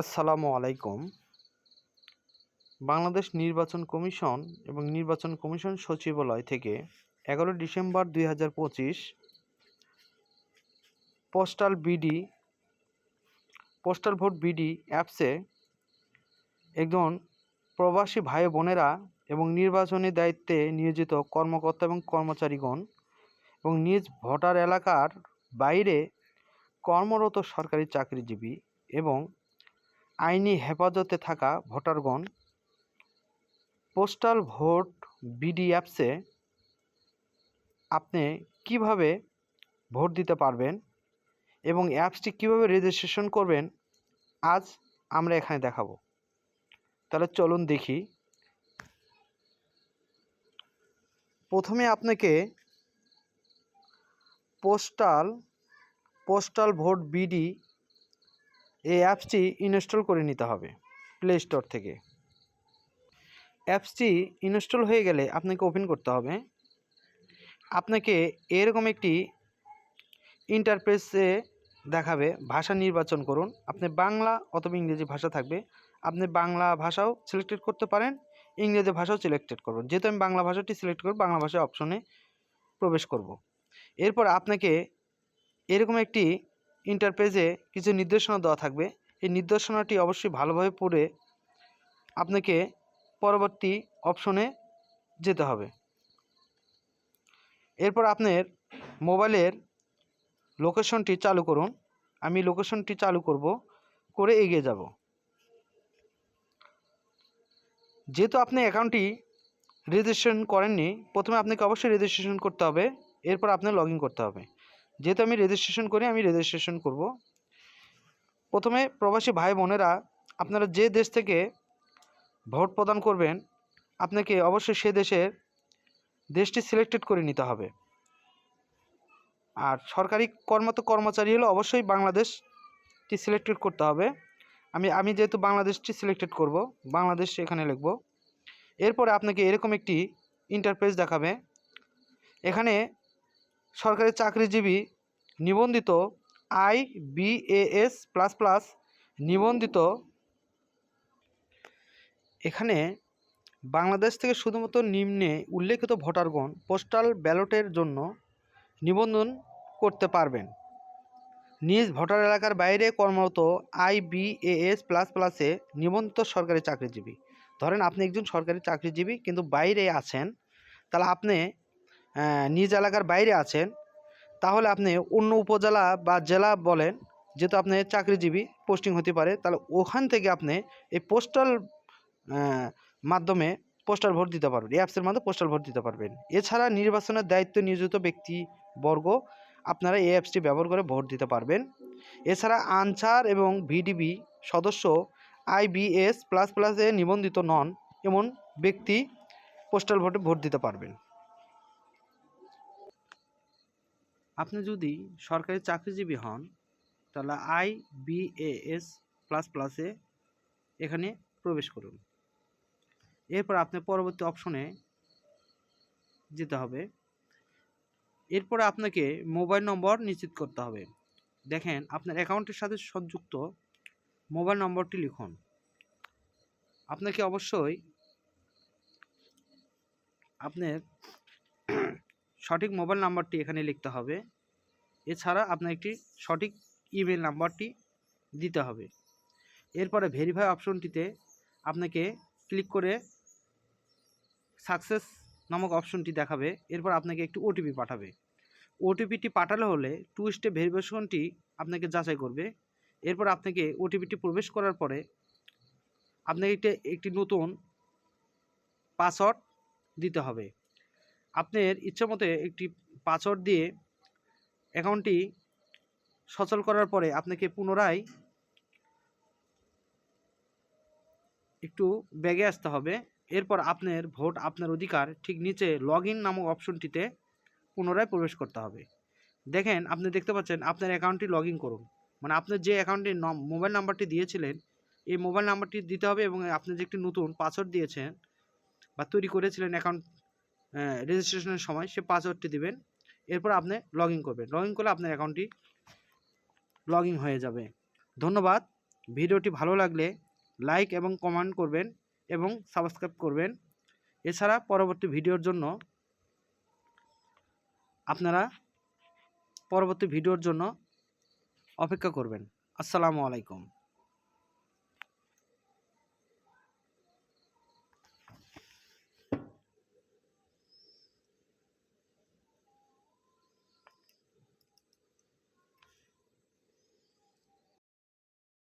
আসসালামু আলাইকুম। বাংলাদেশ নির্বাচন কমিশন এবং নির্বাচন কমিশন সচিবালয় থেকে এগারো ডিসেম্বর দুই হাজার পঁচিশ postal BD, postal vote BD অ্যাপসে একজন প্রবাসী ভাই বোনেরা এবং নির্বাচনী দায়িত্বে নিয়োজিত কর্মকর্তা এবং কর্মচারীগণ এবং নিজ ভোটার এলাকার বাইরে কর্মরত সরকারি চাকরিজীবী এবং আইনি হেফাজতে থাকা ভোটারগণ পোস্টাল ভোট বিডি অ্যাপসে আপনি কীভাবে ভোট দিতে পারবেন এবং অ্যাপসটি কীভাবে রেজিস্ট্রেশন করবেন, আজ আমরা এখানে দেখাবো। তাহলে চলুন দেখি। প্রথমে আপনাকে পোস্টাল পোস্টাল ভোট বিডি এই অ্যাপসটি ইনস্টল করে নিতে হবে প্লে স্টোর থেকে। অ্যাপসটি ইনস্টল হয়ে গেলে আপনাকে ওপেন করতে হবে। আপনাকে এরকম একটি ইন্টারপ্রেসে দেখাবে, ভাষা নির্বাচন করুন। আপনি বাংলা অথবা ইংরেজি ভাষা থাকবে, আপনি বাংলা ভাষাও সিলেক্টেড করতে পারেন, ইংরেজি ভাষাও সিলেক্টেড করবেন। যেহেতু আমি বাংলা ভাষাটি সিলেক্ট করব, বাংলা ভাষা অপশনে প্রবেশ করব। এরপর আপনাকে এরকম একটি ইন্টারপেজে কিছু নির্দেশনা দেওয়া থাকবে। এই নির্দেশনাটি অবশ্যই ভালোভাবে পড়ে আপনাকে পরবর্তী অপশনে যেতে হবে। এরপর আপনার মোবাইলের লোকেশনটি চালু করুন। আমি লোকেশনটি চালু করব, করে এগিয়ে যাব। যেহেতু আপনি অ্যাকাউন্টটি রেজিস্ট্রেশন করেননি, প্রথমে আপনাকে অবশ্যই রেজিস্ট্রেশন করতে হবে। এরপর আপনার লগ করতে হবে। যেহেতু আমি রেজিস্ট্রেশন করি, আমি রেজিস্ট্রেশন করব। প্রথমে প্রবাসী ভাই বোনেরা আপনারা যে দেশ থেকে ভোট প্রদান করবেন, আপনাকে অবশ্যই সে দেশের দেশটি সিলেক্টেড করে নিতে হবে। আর সরকারি কর্মত কর্মচারী হলে অবশ্যই বাংলাদেশটি সিলেক্টেড করতে হবে। আমি আমি যেহেতু বাংলাদেশটি সিলেক্টেড করব, বাংলাদেশ এখানে লিখব। এরপরে আপনাকে এরকম একটি ইন্টারফেস দেখাবে। এখানে সরকারি চাকরিজীবী নিবন্ধিত আই বিএএস প্লাস প্লাস নিবন্ধিত। এখানে বাংলাদেশ থেকে শুধুমাত্র নিম্নে উল্লেখিত ভোটারগণ পোস্টাল ব্যালটের জন্য নিবন্ধন করতে পারবেন। নিজ ভোটার এলাকার বাইরে কর্মরত আইবিএএস প্লাস প্লাসে নিবন্ধিত সরকারি চাকরিজীবী। ধরেন আপনি একজন সরকারি চাকরিজীবী কিন্তু বাইরে আছেন, তাহলে আপনি নিজ এলাকার বাইরে আছেন, তাহলে আপনি অন্য উপজেলা বা জেলা বলেন, যেহেতু আপনি চাকরিজীবী পোস্টিং হতে পারে, তাহলে ওখান থেকে আপনি এই পোস্টাল মাধ্যমে পোস্টাল ভোট দিতে পারবেন, এই অ্যাপসের মাধ্যমে পোস্টাল ভোট দিতে পারবেন। এছাড়া নির্বাচনের দায়িত্ব নিয়োজিত ব্যক্তিবর্গ, আপনারা এই অ্যাপসটি ব্যবহার করে ভোট দিতে পারবেন। এছাড়া আনসার এবং ভিডিবি সদস্য আইবিএস প্লাস প্লাসে নিবন্ধিত নন, এমন ব্যক্তি পোস্টাল ভোটে ভোট দিতে পারবেন। আপনি যদি সরকারি চাকরিজীবী হন, তাহলে আই বিএএস প্লাস প্লাসে এখানে প্রবেশ করুন। এরপর আপনি পরবর্তী অপশনে যেতে হবে। এরপরে আপনাকে মোবাইল নম্বর নিশ্চিত করতে হবে। দেখেন, আপনার অ্যাকাউন্টের সাথে সংযুক্ত মোবাইল নম্বরটি লিখুন। আপনাকে অবশ্যই আপনার সঠিক মোবাইল নাম্বারটি এখানে লিখতে হবে। এছাড়া আপনার একটি সঠিক ইমেল নাম্বারটি দিতে হবে। এরপরে ভেরিফাই অপশনটিতে আপনাকে ক্লিক করে সাকসেস নামক অপশনটি দেখাবে। এরপর আপনাকে একটি ওটিপি পাঠাবে। ওটিপিটি পাঠালে হলে টু স্টেপ ভেরিফিকেশনটি আপনাকে যাচাই করবে। এরপর আপনাকে ওটিপিটি প্রবেশ করার পরে আপনাকে একটি একটি নতুন পাসওয়ার্ড দিতে হবে। আপনার ইচ্ছা মতো একটি পাসওয়ার্ড দিয়ে অ্যাকাউন্টটি সচল করার পরে আপনাকে পুনরায় একটু ব্যাগে আসতে হবে। এরপর আপনার ভোট, আপনার অধিকার ঠিক নিচে লগ ইন নামক অপশনটিতে পুনরায় প্রবেশ করতে হবে। দেখেন, আপনি দেখতে পাচ্ছেন আপনার অ্যাকাউন্টটি লগ করুন। মানে আপনার যে অ্যাকাউন্টে মোবাইল নাম্বারটি দিয়েছিলেন, এই মোবাইল নাম্বারটি দিতে হবে এবং আপনি যে একটি নতুন পাসওয়ার্ড দিয়েছেন বা তৈরি করেছিলেন অ্যাকাউন্ট রেজিস্ট্রেশনের সময় সে পাসওয়ার্ডটি দিবেন। এরপর আপনি লগ ইন করবেন। লগ ইন করলে আপনার অ্যাকাউন্টটি লগ ইন হয়ে যাবে। ধন্যবাদ। ভিডিওটি ভালো লাগলে লাইক এবং কমেন্ট করবেন এবং সাবস্ক্রাইব করবেন। এছাড়া পরবর্তী ভিডিওর জন্য আপনারা পরবর্তী ভিডিওর জন্য অপেক্ষা করবেন। আসসালামু আলাইকুম।